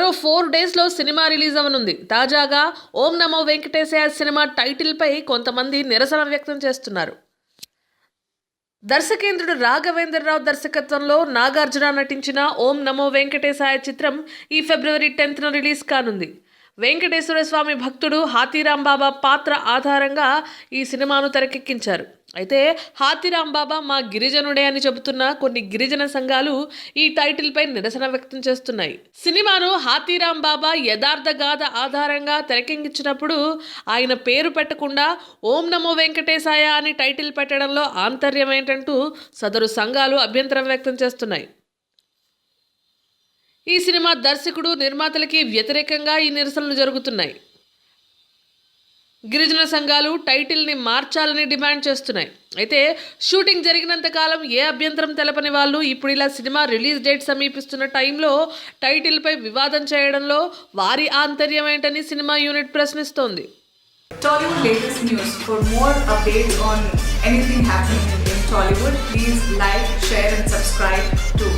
మరో ఫోర్ డేస్లో cinema release అవనుంది. తాజాగా ఓం నమో వెంకటేశయ సినిమా టైటిల్పై కొంతమంది నిరసన వ్యక్తం చేస్తున్నారు. దర్శకేంద్రుడు రాఘవేంద్రరావు దర్శకత్వంలో నాగార్జున నటించిన ఓం నమో వెంకటేశాయ చిత్రం ఈ ఫిబ్రవరి టెన్త్న రిలీజ్ కానుంది. వెంకటేశ్వర స్వామి భక్తుడు హాతీరాం బాబా పాత్ర ఆధారంగా ఈ సినిమాను తెరకెక్కించారు. అయితే హాతీరాం బాబా మా గిరిజనుడే అని చెబుతున్న కొన్ని గిరిజన సంఘాలు ఈ టైటిల్పై నిరసన వ్యక్తం చేస్తున్నాయి. సినిమాను హాతీరాం బాబా యథార్థ గాథ ఆధారంగా తెరకెక్కించినప్పుడు ఆయన పేరు పెట్టకుండా ఓం నమో వెంకటేశాయ అని టైటిల్ పెట్టడంలో ఆంతర్యం ఏంటంటూ సదరు సంఘాలు అభ్యంతరం వ్యక్తం చేస్తున్నాయి. ఈ సినిమా దర్శకుడు నిర్మాతలకి వ్యతిరేకంగా ఈ నిరసనలు జరుగుతున్నాయి. గిరిజన సంఘాలు టైటిల్ని మార్చాలని డిమాండ్ చేస్తున్నాయి. అయితే షూటింగ్ జరిగినంత కాలం ఏ అభ్యంతరం తెలపని వాళ్ళు ఇప్పుడు ఇలా సినిమా రిలీజ్ డేట్ సమీపిస్తున్న టైంలో టైటిల్పై వివాదం చేయడంలో వారి ఆంతర్యం ఏంటని సినిమా యూనిట్ ప్రశ్నిస్తోంది. Tollywood latest news. For more updates on anything happening in Tollywood, please like, share, and subscribe to